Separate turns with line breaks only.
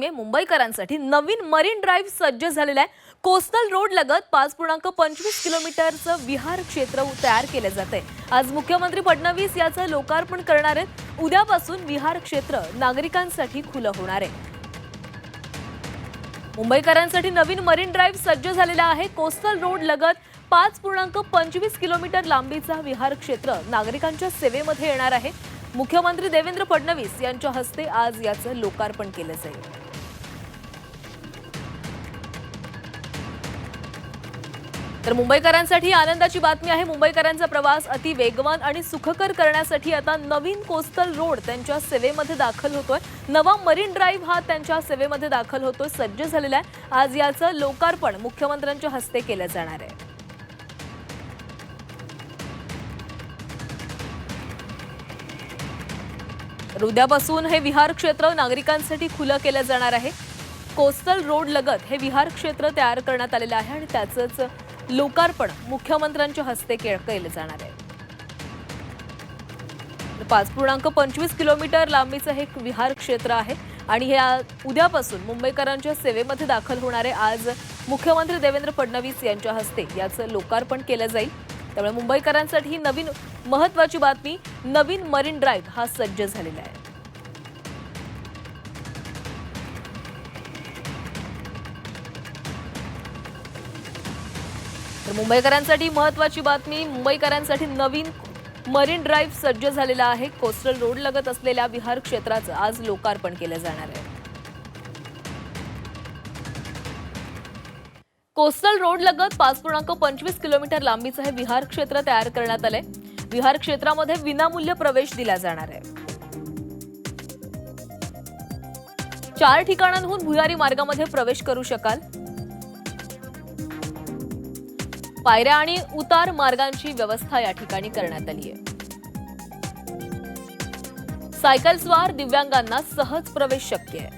मुंबईकरांसाठी नवीन marine drive सज्ज झालेला आहे. कोस्टल रोड लगत पाच पूर्णांक पंचवीस किलोमीटरचं विहार क्षेत्र तयार केलं जात आहे आज मुख्यमंत्री फडणवीस याचं लोकार्पण करणार आहेत. उद्यापासून विहार क्षेत्र नागरिकांसाठी खुलं होणार आहे. मुंबईकरांसाठी नवीन मरीन ड्राईव्ह सज्ज झालेला आहे. कोस्टल रोड लगत पाच पूर्णांक पंचवीस किलोमीटर लांबीचा विहार क्षेत्र नागरिकांच्या सेवेमध्ये येणार आहे. मुख्यमंत्री देवेंद्र फडणवीस यांच्या हस्ते आज याचं लोकार्पण केलं जाईल. तर मुंबईकरांसाठी आनंदाची बातमी आहे. मुंबईकरांचा प्रवास अति वेगवान आणि सुखकर करण्यासाठी आता नवीन कोस्टल रोड त्यांच्या सेवेमध्ये दाखल होतोय. नवा मरीन ड्राईव्ह हा त्यांच्या सेवेमध्ये दाखल होतोय. सज्ज झालेला आहे. आज याचं लोकार्पण मुख्यमंत्र्यांच्या हस्ते केलं जाणार आहे. उद्यापासून हे विहार क्षेत्र नागरिकांसाठी खुलं केलं जाणार आहे. कोस्टल रोड लगत हे विहार क्षेत्र तयार करण्यात आलेलं आहे आणि त्याचंच लोकार्पण मुख्यमंत्र्यांच्या हस्ते केलं जाणार आहे. पाच पूर्णांक पंचवीस किलोमीटर लांबीचं हे एक विहार क्षेत्र आहे आणि हे उद्यापासून मुंबईकरांच्या सेवेमध्ये दाखल होणारे आज मुख्यमंत्री देवेंद्र फडणवीस यांच्या हस्ते याचं लोकार्पण केलं जाईल. त्यामुळे मुंबईकरांसाठी ही नवीन महत्वाची बातमी नवीन मरीन ड्राईव्ह हा सज्ज झालेला आहे. तर मुंबईकरांसाठी महत्वाची बातमी मुंबईकरांसाठी नवीन मरीन ड्राईव्ह सज्ज झालेला आहे. कोस्टल रोड लगत असलेल्या विहार क्षेत्राचं आज लोकार्पण केलं जाणार आहे. कोस्टल रोड लगत पाच पूर्णांक पंचवीस किलोमीटर लांबीचं हे विहार क्षेत्र तयार करण्यात आलंय. विहार क्षेत्रामध्ये विनामूल्य प्रवेश दिला जाणार आहे. चार ठिकाणांहून भुयारी मार्गामध्ये प्रवेश करू शकाल. पायऱ्या आणि उतार मार्गांची व्यवस्था या ठिकाणी करण्यात आली आहे. सायकल स्वार दिव्यांगांना सहज प्रवेश शक्य आहे.